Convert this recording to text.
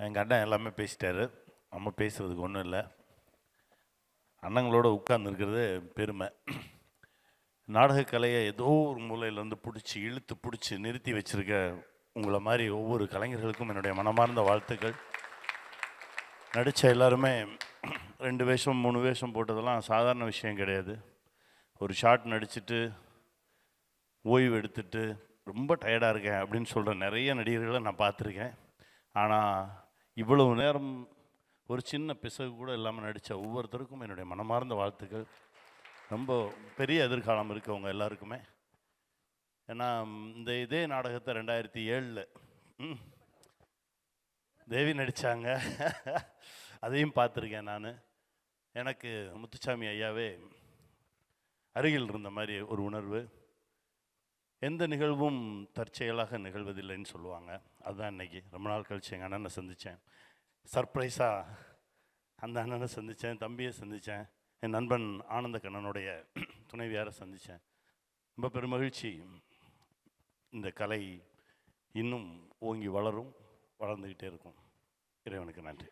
எங்கள் அண்ணன் எல்லாமே பேசிட்டாரு. நம்ம பேசுகிறதுக்கு ஒன்றும் இல்லை. அண்ணங்களோட உட்கார்ந்துருக்கிறது பெருமை. நாடகக்கலையை ஏதோ ஒரு மூலையிலேருந்து பிடிச்சி இழுத்து பிடிச்சி நிறுத்தி வச்சுருக்க உங்களை மாதிரி ஒவ்வொரு கலைஞர்களுக்கும் என்னுடைய மனமார்ந்த வாழ்த்துக்கள். நடித்த எல்லாருமே ரெண்டு வேஷம் மூணு வேஷம் போட்டதெல்லாம் சாதாரண விஷயம் கிடையாது. ஒரு ஷாட் நடிச்சுட்டு ஓய்வு எடுத்துட்டு ரொம்ப டயர்டாக இருக்கேன் அப்படின்னு சொல்கிற நிறைய நடிகர்களை நான் பார்த்துருக்கேன். ஆனால் இவ்வளவு நேரம் ஒரு சின்ன பிசகு கூட இல்லாமல் நடித்த ஒவ்வொருத்தருக்கும் என்னுடைய மனமார்ந்த வாழ்த்துக்கள். ரொம்ப பெரிய எதிர்காலம் இருக்குது அவங்க எல்லாருக்குமே. ஏன்னா இந்த இதே நாடகத்தை ரெண்டாயிரத்தி ஏழில் தேவி நடித்தாங்க அதையும் பார்த்துருக்கேன் நான். எனக்கு முத்துச்சாமி ஐயாவே அருகில் இருந்த மாதிரி ஒரு உணர்வு. எந்த நிகழ்வும் தற்செயலாக நிகழ்வதில்லைன்னு சொல்லுவாங்க. அதுதான் இன்றைக்கி ரொம்ப நாள் கழிச்சு எங்கள் அண்ணனை சந்தித்தேன் சர்ப்ரைஸாக அந்த அண்ணனை சந்தித்தேன் தம்பியை சந்தித்தேன் என் நண்பன் ஆனந்த கண்ணனுடைய துணைவியாரை சந்தித்தேன் ரொம்ப பெருமகிழ்ச்சி. இந்த கலை இன்னும் ஓங்கி வளரும் வளர்ந்துக்கிட்டே இருக்கும். இறைவனுக்கு நன்றி.